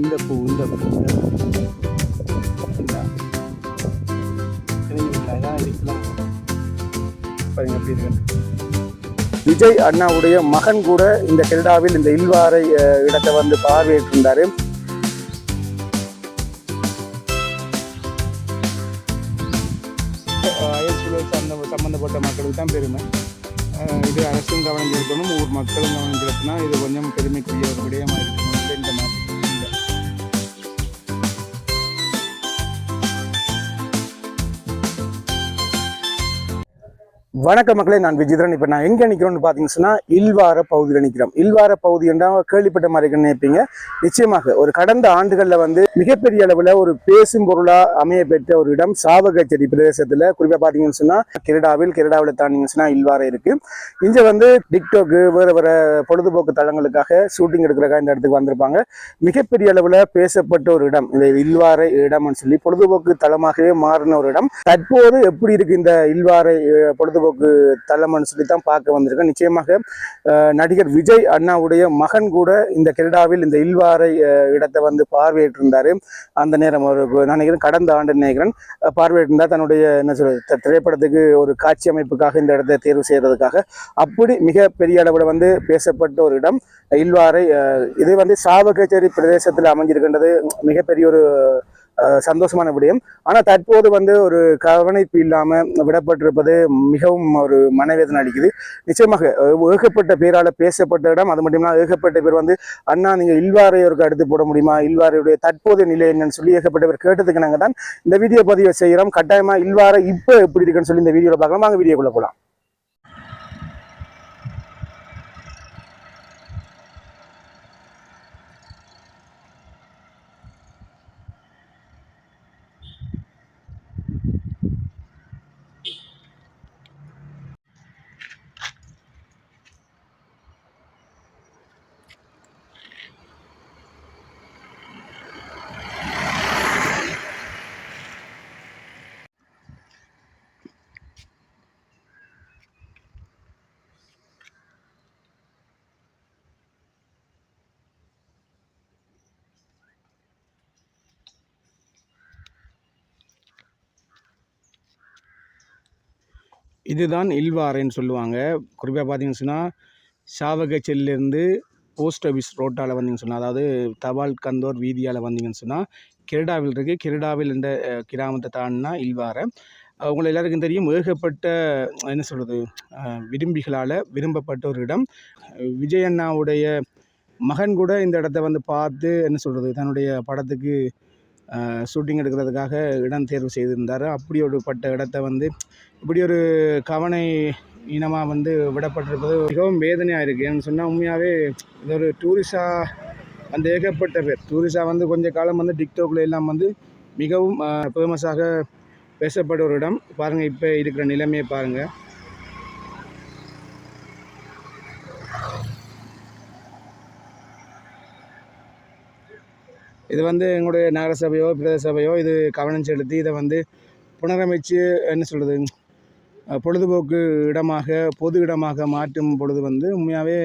இந்த பூ இந்த பூ. இந்த. விஜய் அண்ணாவுடைய மகன் கூட இந்த கெல்டாவில் இந்த இல்வாரை இடத்தை வந்து பார்வையிட்டிருந்தாரு. சம்பந்தப்பட்ட சம்மந்தப்பட்ட மக்களுக்கு தான் பெருமை. இது அரசும் கவனம் செலுத்தணும் ஊர் மக்களும் கவனம் செலுத்தினா இது கொஞ்சம் பெருமைக்குரிய ஒரு விடயமாக இருக்கணும் வணக்க மக்களே நான் விஜிதரன். இப்போ நான் எங்கே நிற்கிறோம்னு பார்த்தீங்கன்னா இல்வார பகுதியில் நிற்கிறோம் இல்வார பகுதி என்றால் கேள்விப்பட்ட மாதிரி நினைப்பீங்க. நிச்சயமாக ஒரு கடந்த ஆண்டுகளில் வந்து மிகப்பெரிய அளவில் ஒரு பேசும் பொருளாக அமைய பெற்ற ஒரு இடம் சாவகச்சேரி பிரதேசத்தில். குறிப்பாக பார்த்தீங்கன்னு சொன்னால் கிரடாவில் கிரடாவில் தாண்டிங்கன்னு சொன்னால் இல்வாரை இருக்குது இங்கே வந்து டிக்டாக்கு வேறு வேறு பொழுதுபோக்கு தளங்களுக்காக ஷூட்டிங் எடுக்கிறக்காக இந்த இடத்துக்கு வந்திருப்பாங்க. மிகப்பெரிய அளவில் பேசப்பட்ட ஒரு இடம். இந்த இல்வாரை இடம்னு சொல்லி பொழுதுபோக்கு தளமாகவே மாறின ஒரு இடம். தற்போது எப்படி இருக்கு இந்த இல்வாரை பொழுதுபோக்கு பொழுதுபோக்கு தளம்னு சொல்லி தான் பார்க்க வந்திருக்கேன். நிச்சயமாக நடிகர் விஜய் அண்ணாவுடைய மகன் கூட இந்த கெனடாவில் இந்த இல்வாரை இடத்தை வந்து பார்வையிட்டிருந்தார். அந்த நேரம் ஒரு நினைக்கிறேன் கடந்த ஆண்டு நினைக்கிறேன் பார்வையிட்டிருந்தார். தன்னுடைய என்ன சொல்றது த- திரைப்படத்துக்கு ஒரு காட்சி அமைப்புக்காக இந்த இடத்தை தேர்வு செய்யறதுக்காக. அப்படி மிக பெரிய அளவில் வந்து பேசப்பட்ட ஒரு இடம் இல்வாரை இது வந்து சாவகச்சேரி பிரதேசத்தில் அமைஞ்சிருக்கின்றது. மிகப்பெரிய ஒரு சந்தோஷமான விடயம். ஆனால் தற்போது வந்து ஒரு கவனிப்பு இல்லாமல் விடப்பட்டிருப்பது மிகவும் ஒரு மனவேதனை அளிக்குது. நிச்சயமாக ஏகப்பட்ட பேரால் பேசப்பட்ட இடம் அது மட்டும் இல்லாமல் ஏகப்பட்ட பேர் வந்து அண்ணா நீங்கள் இல்வாரையோருக்கு அடுத்து போட முடியுமா? இல்வாரையுடைய தற்போதைய நிலை என்னன்னு சொல்லி ஏகப்பட்ட பேர் கேட்டதுக்கு நாங்கள் தான் இந்த வீடியோ பதிவை செய்கிறோம் கட்டாயமாக இல்வாரை இப்போ எப்படி இருக்குன்னு சொல்லி இந்த வீடியோவில் பார்க்கலாம். வாங்க வீடியோக்குள்ளே போகலாம் இதுதான் இல்வாரைன்னு சொல்லுவாங்க. குறிப்பாக பார்த்தீங்கன்னு சொன்னால் சாவகச்சேரியிலேருந்து போஸ்ட் ஆஃபீஸ் ரோட்டால் வந்தீங்கன்னு சொன்னால் அதாவது தபால் கந்தோர் வீதியால் வந்தீங்கன்னு சொன்னால் கிரடாவில் இருக்குது கிரடாவில் என்ற கிராமத்தை தாண்டினா இல்வாரை. அஹ், உங்களை எல்லாருக்கும் தெரியும் ஏகப்பட்ட என்ன சொல்கிறது விரும்பிகளால் விரும்பப்பட்ட ஒரு இடம். விஜயண்ணாவுடைய விஜய் அண்ணாவுடைய மகன் கூட இந்த இடத்த வந்து பார்த்து என்ன சொல்கிறது தன்னுடைய படத்துக்கு ஷூட்டிங் எடுக்கிறதுக்காக இடம் தேர்வு செய்திருந்தார். அப்படி ஒரு பட்ட இடத்த வந்து இப்படி ஒரு கவனை இனமாக வந்து விடப்பட்டிருப்பது மிகவும் வேதனையாக இருக்குது ஏன்னு சொன்னால் உண்மையாகவே இது ஒரு டூரிஸ்டாக அந்த ஏகப்பட்ட பேர். டூரிஸ்டாக வந்து கொஞ்ச காலம் வந்து டிக்டாக்ல எல்லாம் வந்து மிகவும் ஃபேமஸாக பேசப்பட்ட ஒரு இடம். பாருங்கள் இப்போ இருக்கிற நிலைமையை பாருங்கள் இது வந்து எங்களுடைய நகர சபையோ பிரதேச சபையோ இது கவனம் செலுத்தி இதை வந்து புனரமைச்சு என்ன சொல்கிறது பொழுதுபோக்கு இடமாக பொது இடமாக மாற்றும் பொழுது வந்து உண்மையாகவே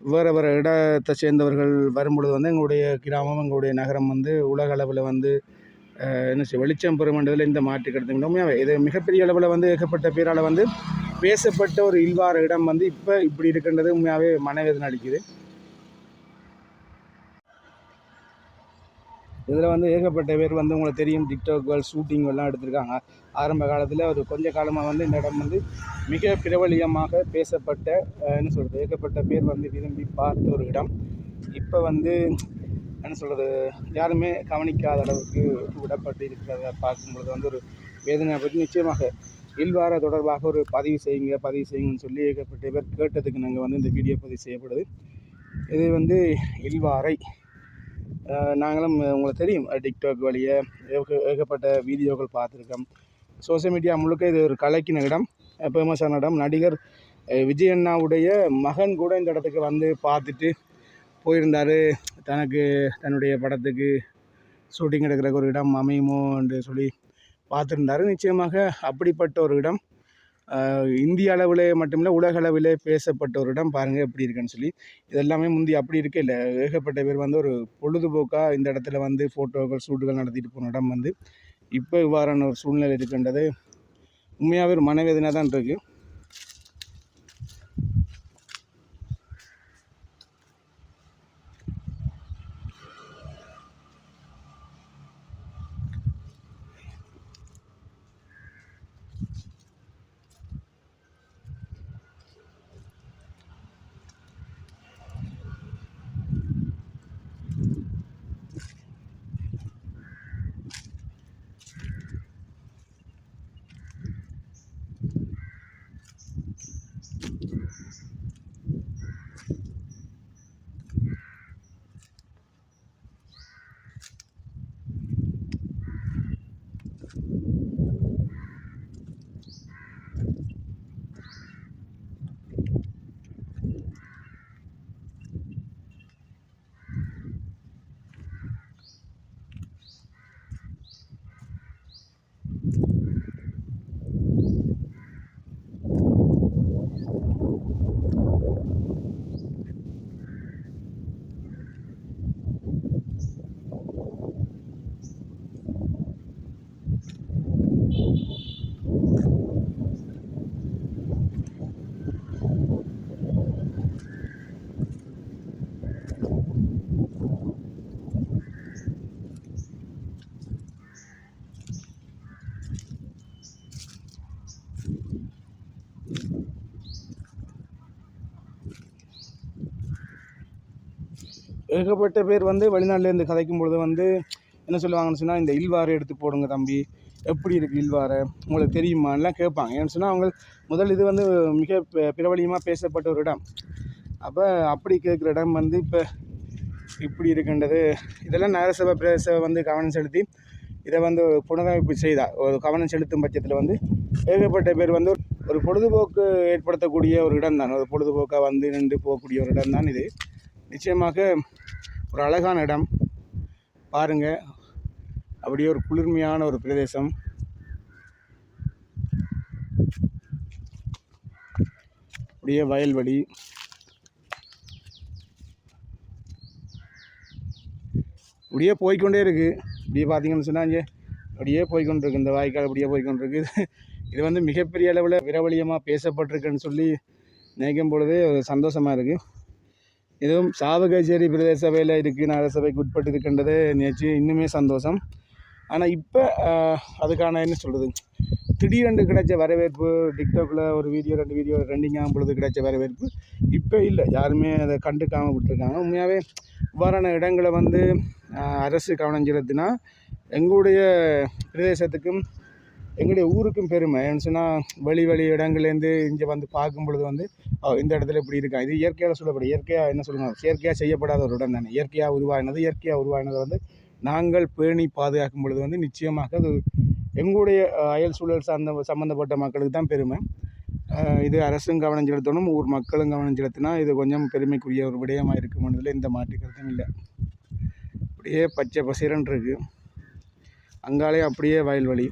வேறு வேறு இடத்தை சேர்ந்தவர்கள் வரும் பொழுது வந்து எங்களுடைய கிராமம் எங்களுடைய நகரம் வந்து உலக அளவில் வந்து என்ன செய்ய வெளிச்சம் பெறுமன்றதில் இந்த மாற்று கிடைத்து உண்மையாகவே இது மிகப்பெரிய அளவில் வந்து ஏகப்பட்ட பேரால் வந்து பேசப்பட்ட ஒரு இல்வார இடம் வந்து இப்போ இப்படி இருக்கின்றது உண்மையாகவே மனவேதனை அளிக்குது. இதில் வந்து ஏகப்பட்ட பேர் வந்து உங்களுக்கு தெரியும் டிக்டாக்கள் ஷூட்டிங் எல்லாம் எடுத்திருக்காங்க. ஆரம்ப காலத்தில் ஒரு கொஞ்ச காலமாக வந்து இந்த இடம் வந்து மிக பிரபலியமாக பேசப்பட்ட என்ன சொல்கிறது ஏகப்பட்ட பேர் வந்து விரும்பி பார்த்த ஒரு இடம். இப்போ வந்து என்ன சொல்கிறது யாருமே கவனிக்காத அளவுக்கு விடப்பட்டு இருக்கிறத பார்க்கும்பொழுது வந்து ஒரு வேதனை பற்றி நிச்சயமாக இல்வார தொடர்பாக ஒரு பதிவு செய்யுங்க பதிவு செய்யுங்கன்னு சொல்லி ஏகப்பட்ட பேர் கேட்டதுக்கு நாங்கள் வந்து இந்த வீடியோ பதிவு செய்யப்படுது. இது வந்து இல்வாரை நாங்களும் உங்களுக்கு தெரியும் டிக்டாக் வழியே ஏக ஏகப்பட்ட வீடியோக்கள் பார்த்துருக்கோம். சோஷியல் மீடியா முழுக்க இது ஒரு கலைக்கின இடம் ஃபேமஸான இடம். நடிகர் விஜயண்ணாவுடைய விஜய் அண்ணாவுடைய மகன் கூட இந்த இடத்துக்கு வந்து பார்த்துட்டு போயிருந்தார். தனக்கு தன்னுடைய படத்துக்கு ஷூட்டிங் எடுக்கிறக்கு ஒரு இடம் அமையுமோ என்று சொல்லி பார்த்துருந்தாரு. நிச்சயமாக அப்படிப்பட்ட ஒரு இடம் இந்திய அளவில் மட்டுமில்லை உலக அளவில் பேசப்பட்ட ஒரு இடம் பாருங்கள் எப்படி இருக்குன்னு சொல்லி. இதெல்லாமே முந்தி அப்படி இருக்கே இல்லை. ஏகப்பட்ட பேர் வந்து ஒரு பொழுதுபோக்காக இந்த இடத்துல வந்து ஃபோட்டோக்கள் ஷூட்டுகள் நடத்திட்டு போன இடம் வந்து இப்போ இவ்வாறான ஒரு சூழ்நிலை இருக்கின்றது உண்மையாகவே ஒரு மனவேதனை தான் இருக்குது ஏகப்பட்ட பேர் வந்து வெளிநாட்டிலேருந்து கதைக்கும் பொழுது வந்து என்ன சொல்லுவாங்கன்னு சொன்னால் இந்த இல்வாரை எடுத்து போடுங்க தம்பி. எப்படி இருக்குது இல்வாரை உங்களுக்கு தெரியுமான்லாம் கேட்பாங்க. ஏன்னு சொன்னால் அவங்க முதல் இது வந்து மிக பிரபலியமாக பேசப்பட்ட ஒரு இடம். அப்போ அப்படி கேட்குற இடம் வந்து இப்போ இப்படி இருக்கின்றது. இதெல்லாம் நகரசபை பிரதேச வந்து கவனம் செலுத்தி இதை வந்து ஒரு புனரமைப்பு செய்தா. ஒரு கவனம் செலுத்தும் பட்சத்தில் வந்து ஏகப்பட்ட பேர் வந்து ஒரு- ஒரு பொழுதுபோக்கு ஏற்படுத்தக்கூடிய ஒரு இடம் தான் ஒரு பொழுதுபோக்காக வந்து நின்று போகக்கூடிய ஒரு இடம் தான் இது. நிச்சயமாக ஒரு அழகான இடம். பாருங்கள் அப்படியே ஒரு குளிர்மையான ஒரு பிரதேசம். அப்படியே வயல்வெளி. இப்படியே போய்க்கொண்டே இருக்குது இப்படியே பார்த்தீங்கன்னு சொன்னால் இங்கே அப்படியே போய்கொண்டிருக்கு இந்த வாய்க்கால் அப்படியே போய்கொண்டிருக்கு இது வந்து மிகப்பெரிய அளவில் விரவலியமாக பேசப்பட்டிருக்குன்னு சொல்லி நினைக்கும் பொழுதே சந்தோஷமாக இருக்குது இதுவும் சாவகச்சேரி பிரதேச சபையில் இருக்குது நகரசபைக்கு உட்பட்டு இருக்கின்றது நினச்சி இன்னுமே சந்தோஷம். ஆனால் இப்போ அதுக்கான என்ன சொல்கிறது திடீரென்று கிடைச்ச வரவேற்பு டிக்டாக்கில் ஒரு வீடியோ ரெண்டு வீடியோ ரெண்டிங் ஆகும் பொழுது கிடைச்ச வரவேற்பு இப்போ இல்லை. யாருமே அதை கண்டுக்காமல் விட்டுருக்காங்க. உண்மையாகவே இவ்வாறான இடங்களை வந்து அரசு கவனம் செலுத்தினா எங்களுடைய பிரதேசத்துக்கும் எங்களுடைய ஊருக்கும் பெருமை. ஏன்னு சொன்னால் வெளி வெளி இடங்கள்லேருந்து இங்கே வந்து பார்க்கும் பொழுது வந்து இந்த இடத்துல இப்படி இருக்கா இது இயற்கையால் சொல்லப்படும். இயற்கையாக என்ன சொல்லுவாங்க? செயற்கையாக செய்யப்படாத ஒரு இடம் தானே. இயற்கையாக உருவாகினது இயற்கையாக உருவாகினது வந்து நாங்கள் பேணி பாதுகாக்கும் பொழுது வந்து நிச்சயமாக அது எங்களுடைய அயல் சூழல் சார்ந்த சம்மந்தப்பட்ட மக்களுக்கு தான் பெருமை. இது அரசும் கவனம் செலுத்தணும் ஊர் மக்களும் கவனம் செலுத்தினா இது கொஞ்சம் பெருமைக்குரிய ஒரு விடயமாக இருக்கும்ன்றதுல எந்த மாற்று கருத்தும் இல்லை. அப்படியே பச்சை பசிரன் இருக்குது அங்காலே அப்படியே வயல்வெளி.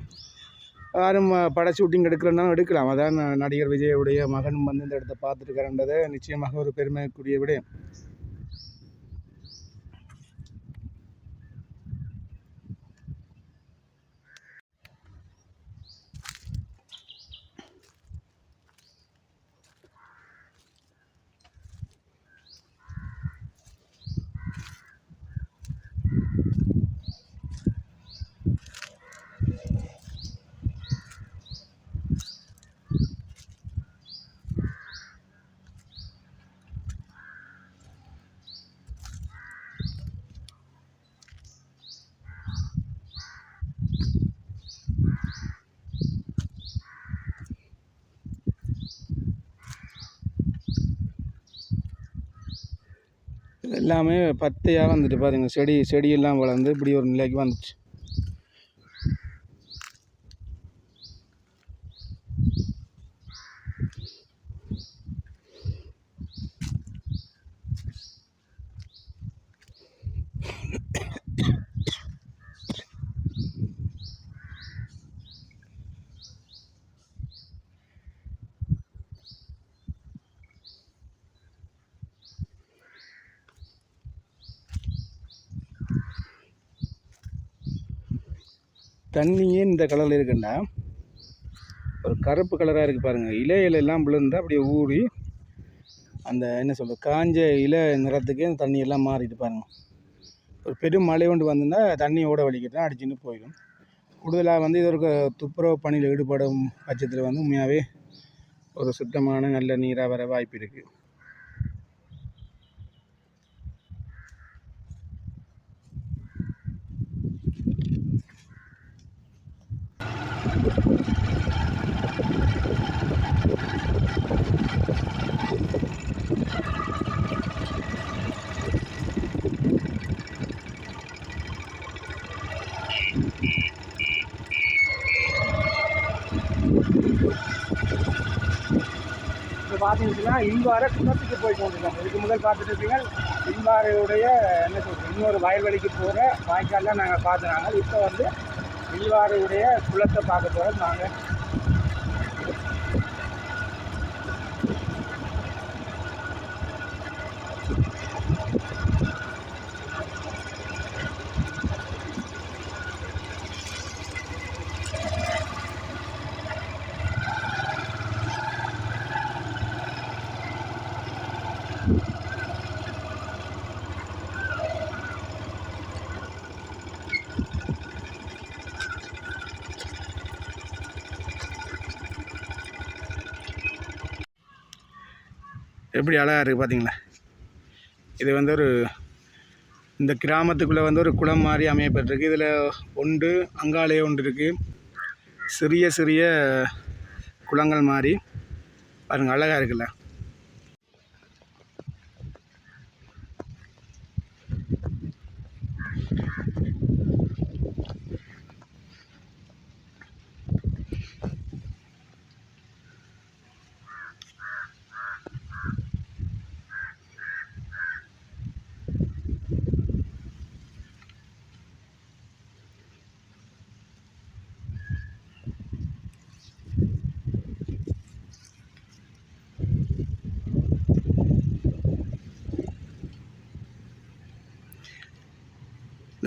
யாரும் பட ஷூட்டிங் எடுக்கிறனாலும் எடுக்கலாம். அதான் நடிகர் விஜயுடைய மகன் வந்து இந்த இடத்த பார்த்துருக்காருன்றதை நிச்சயமாக ஒரு பெருமைக்குரிய விடயம். எல்லாமே பத்தையாக வந்துட்டு பாருங்கள் செடி செடியெல்லாம் வளர்ந்து இப்படி ஒரு நிலைக்கு வந்துச்சு. தண்ணியே இந்த கலரில் இருக்குன்னா ஒரு கருப்பு கலராக இருக்குது பாருங்கள் இலையிலெல்லாம் விழுந்து அப்படியே ஊறி அந்த என்ன சொல்கிறது காஞ்ச இலை நிறத்துக்கே அந்த தண்ணியெல்லாம் மாறிட்டு பாருங்கள் ஒரு பெரும் மழை கொண்டு வந்துன்னா தண்ணி ஓட வலிக்கிட்டு அடிச்சுன்னு போயிடும். கூடுதலாக வந்து இது ஒரு க- துப்புரவு பணியில் ஈடுபடும் பட்சத்தில் வந்து உண்மையாகவே ஒரு சுத்தமான நல்ல நீராக வர வாய்ப்பு இருக்குது பார்த்தீங்கன்னா இன்வார குணத்துக்கு போய் கொண்டிருக்காங்க இதுக்கு முதல் பார்த்துட்டு இருப்பீங்க இன்வாரையுடைய என்ன சொல்றது இன்னொரு வயல்வெளிக்கு போகிற வாய்க்கால்லாம் நாங்கள் பார்த்துனாங்க இப்போ வந்து இல்வாரையுடைய குளத்தை பார்க்க போகிறோம் நாங்கள் எப்படி அழகாக இருக்குது பார்த்தீங்களா இது வந்து ஒரு இந்த கிராமத்துக்குள்ளே வந்து ஒரு குளம் மாதிரி அமையப்பட்டிருக்கு. இதில் ஒன்று அங்காலே ஒன்று இருக்குது சிறிய சிறிய குளங்கள் மாதிரி. பாருங்கள் அழகாக இருக்குல்ல?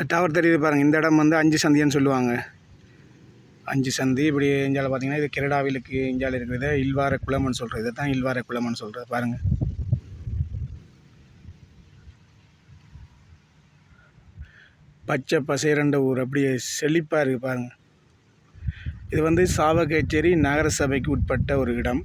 இந்த டவர் தெரியுது பாருங்கள் இந்த இடம் வந்து அஞ்சு சந்தின்னு சொல்லுவாங்க. அஞ்சு சந்தி இப்படி இஞ்சால பார்த்தீங்கன்னா இது கெரடாவிலுக்கு இஞ்சால இருக்கிறது இல்வார குளம்னு சொல்கிறது இதை தான் இல்வார குளம்னு சொல்கிறது பாருங்கள் பச்சை பசைரண்ட ஊர். அப்படியே செழிப்பாக இருக்குது பாருங்கள் இது வந்து சாவகச்சேரி நகரசபைக்கு உட்பட்ட ஒரு இடம்.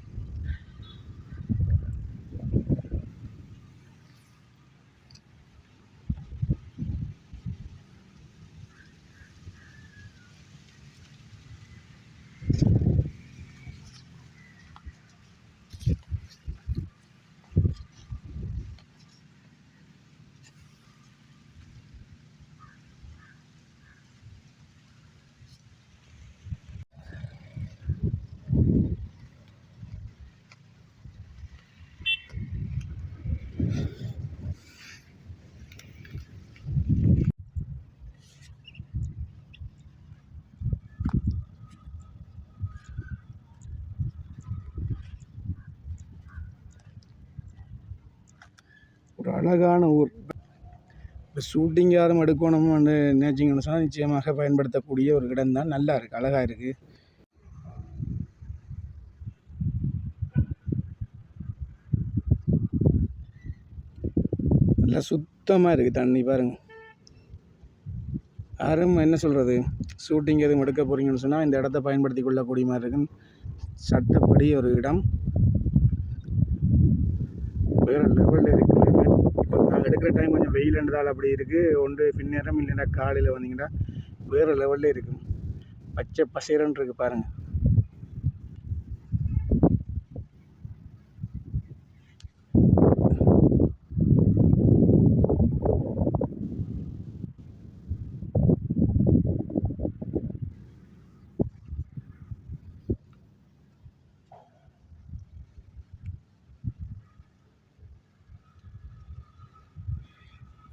அழகான ஊர். இப்போ ஷூட்டிங் யாரும் எடுக்கணும்னு நினச்சிங்கன்னு சொன்னால் நிச்சயமாக பயன்படுத்தக்கூடிய ஒரு இடம் தான். நல்லா இருக்குது அழகாக இருக்குது நல்லா சுத்தமாக இருக்குது தண்ணி பாருங்கள் யாரும் என்ன சொல்கிறது ஷூட்டிங் எதுவும் எடுக்க போகிறீங்கன்னு சொன்னால் இந்த இடத்த பயன்படுத்தி கொள்ளக்கூடிய மாதிரி இருக்குன்னு சட்டப்படி ஒரு இடம். வேறு லெவலில் இருக்குது நாங்கள் எடுக்கிற டைம் கொஞ்சம் வெயிலுன்றதால் அப்படி இருக்குது ஒன்று பின்னேரம் இல்லைன்னா காலையில் வந்தீங்கன்னா வேறு லெவலில் இருக்கும். பச்சை பசேரன்னு இருக்குது பாருங்கள்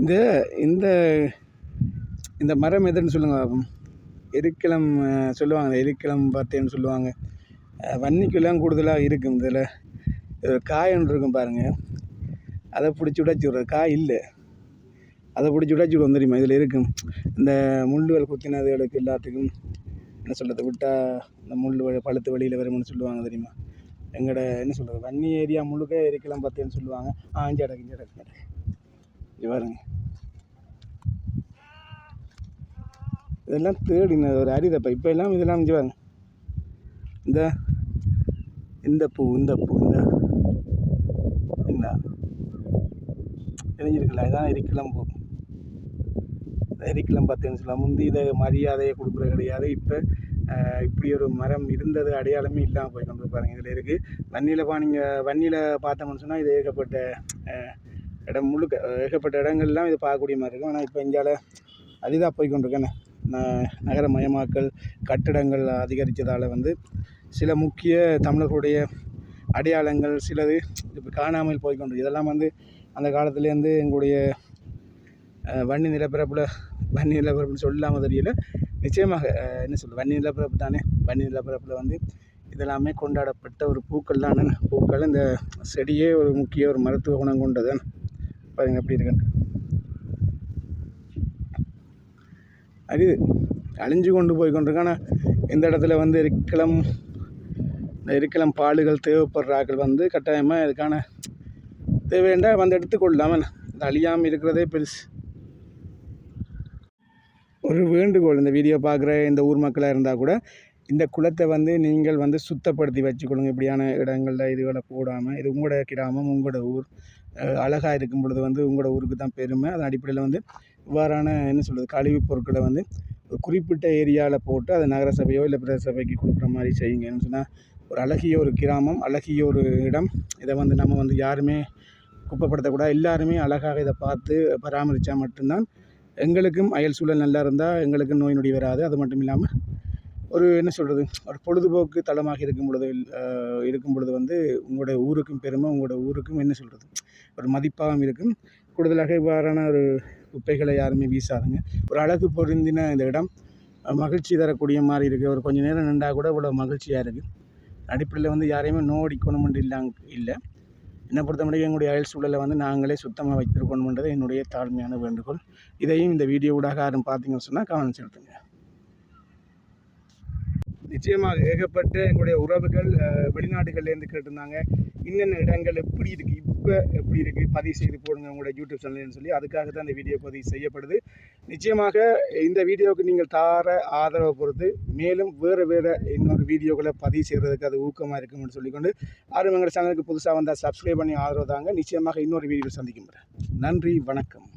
இந்த இந்த இந்த மரம் எதுன்னு சொல்லுங்கள் பாப்போம். எருக்கிளம் சொல்லுவாங்க. எருக்கிளம் பார்த்தேன்னு சொல்லுவாங்க. வன்னிக்குலாம் கூடுதலாக இருக்கும் இதில் காய் ஒன்று இருக்கும் பாருங்கள் அதை பிடிச்சி உடைச்சி விட்ற காய் இல்லை. அதை பிடிச்சி உடைச்சி விடுவோம். தெரியுமா? இதில் இருக்கும் இந்த முள்ளுகள் குத்தினதுகளுக்கு எல்லாத்துக்கும். என்ன சொல்கிறது விட்டால் இந்த முள் வழி பழுத்து வெளியில் வரும்னு சொல்லுவாங்க தெரியுமா? எங்களோட என்ன சொல்கிறது வன்னி ஏரியா முழுக்க இருக்கலாம் பார்த்தேன்னு சொல்லுவாங்க. ஆ இங்கே இடக்கு இடக்கு பாருங்க. இதெல்லாம் தேடின ஒரு அரிதப்பா இப்போ எல்லாம் இதெல்லாம் இங்கே பாருங்க. இந்த இந்த பூ இந்த பூ இந்த. என்ன தெரிஞ்சிருக்கல இதான் எரிக்கிளம் பூ இந்த எரிக்கிளம் பார்த்தேன்னு சொல்லலாம். முந்தி இதை மரியாதையை கொடுக்குறது கிடையாது. இப்போ இப்படி ஒரு மரம் இருந்தது அடையாளமே இல்லாமல் போய் கொண்டு பாருங்கள் இதில் இருக்குது வன்னியில் பா நீங்கள் வன்னியில் பார்த்தோம்னு சொன்னால் இது ஏகப்பட்ட இடம் முழுக்க ஏகப்பட்ட இடங்கள்லாம் இது பார்க்கக்கூடிய மாதிரி இருக்கும். ஆனால் இப்போ இந்தியாவில் அரிதாக போய்கொண்டிருக்கேன் நகரமயமாக்கல் கட்டிடங்கள் அதிகரித்ததால் வந்து சில முக்கிய தமிழர்களுடைய அடையாளங்கள் சிலது இப்போ காணாமல் போய்கொண்டு இதெல்லாம் வந்து அந்த காலத்துலேருந்து எங்களுடைய வன்னி நிலப்பரப்பில் வன்னி நிலப்பரப்புன்னு சொல்லாமல் தெரியல. நிச்சயமாக என்ன சொல்ல வன்னி நிலப்பரப்பு தானே. வன்னி நிலப்பரப்பில் வந்து இதெல்லாமே கொண்டாடப்பட்ட ஒரு பூக்கள் தான் பூக்கள் இந்த செடியே ஒரு முக்கிய ஒரு மருத்துவ குணம் கொண்டது பாருங்கள் எப்படி இருக்குன்னு அரிது. அழிஞ்சு கொண்டு போய் கொண்டிருக்கான. ஆனால் இந்த இடத்துல வந்து இருக்கலாம் இந்த இருக்கலாம் பாடுகள் தேவைப்படுறாக்கள் வந்து கட்டாயமாக இதுக்கான தேவைண்டா வந்து எடுத்துக்கொள்ளலாம் இந்த அழியாமல் இருக்கிறதே பெருசு. ஒரு வேண்டுகோள் இந்த வீடியோ பார்க்குற இந்த ஊர் மக்களாக இருந்தால் கூட இந்த குளத்தை வந்து நீங்கள் வந்து சுத்தப்படுத்தி வச்சுக்கொள்ளுங்க. இப்படியான இடங்களில் இதுகளை போடாமல் இது உங்களோட கிராமம் உங்களோட ஊர் அழகாக இருக்கும் பொழுது வந்து உங்களோட ஊருக்கு தான் பெருமை. அதன் அடிப்படையில் வந்து இவ்வாறான என்ன சொல்கிறது கழிவுப் பொருட்களை வந்து ஒரு குறிப்பிட்ட ஏரியாவில் போட்டு அதை நகர சபையோ இல்லை பிரதேச சபைக்கு கொடுக்குற மாதிரி செய்யுங்கன்னு சொன்னால் ஒரு அழகிய ஒரு கிராமம் அழகிய ஒரு இடம். இதை வந்து நம்ம வந்து யாருமே குப்பைப்படுத்தக்கூடாது. எல்லாருமே அழகாக இதை பார்த்து பராமரித்தா மட்டும்தான் எங்களுக்கும் அயல் சூழல் நல்லா இருந்தால் எங்களுக்கும் நோய் நொடி வராது. அது மட்டும் இல்லாமல் ஒரு என்ன சொல்கிறது ஒரு பொழுதுபோக்கு தளமாக இருக்கும் பொழுது இருக்கும் பொழுது வந்து உங்களோட ஊருக்கும் பெருமை உங்களோட ஊருக்கும் என்ன சொல்கிறது ஒரு மதிப்பாகவும் இருக்கும். கூடுதலாக இவ்வாறான ஒரு குப்பைகளை யாருமே வீசாதுங்க. ஒரு அழகு பொருந்தின இந்த இடம் மகிழ்ச்சி தரக்கூடிய மாதிரி இருக்குது ஒரு கொஞ்ச நேரம் நின்றா கூட இவ்வளோ மகிழ்ச்சியாக இருக்குது அடிப்படையில் வந்து யாரையுமே நோடிக்கணுமென்று இல்லாங் இல்லை. என்னை பொறுத்த எங்களுடைய அயல் சூழலை வந்து நாங்களே சுத்தமாக வைத்திருக்கணுன்றது என்னுடைய தாழ்மையான வேண்டுகோள். இதையும் இந்த வீடியோ ஊடாக யாரும் பார்த்தீங்கன்னு சொன்னால் கவனம் செலுத்துங்க. நிச்சயமாக ஏகப்பட்ட எங்களுடைய உறவுகள் வெளிநாடுகள்லேருந்து கேட்டிருந்தாங்க. இன்னென்ன இடங்கள் எப்படி இருக்குது இப்போ எப்படி இருக்குது பதிவு செய்து போடுங்க உங்களுடைய யூடியூப் சேனல்னு சொல்லி அதுக்காக தான் இந்த வீடியோ பதிவு செய்யப்படுது. நிச்சயமாக இந்த வீடியோவுக்கு நீங்கள் தார ஆதரவை பொறுத்து மேலும் வேறு வேறு இன்னொரு வீடியோக்களை பதிவு செய்கிறதுக்கு அது ஊக்கமாக இருக்கும்னு சொல்லிக்கொண்டு ஆர்வம் எங்கள் சேனலுக்கு புதுசாக வந்தால் சப்ஸ்கிரைப் பண்ணி ஆதரவு தாங்க. நிச்சயமாக இன்னொரு வீடியோ சந்திக்கும் நன்றி வணக்கம்.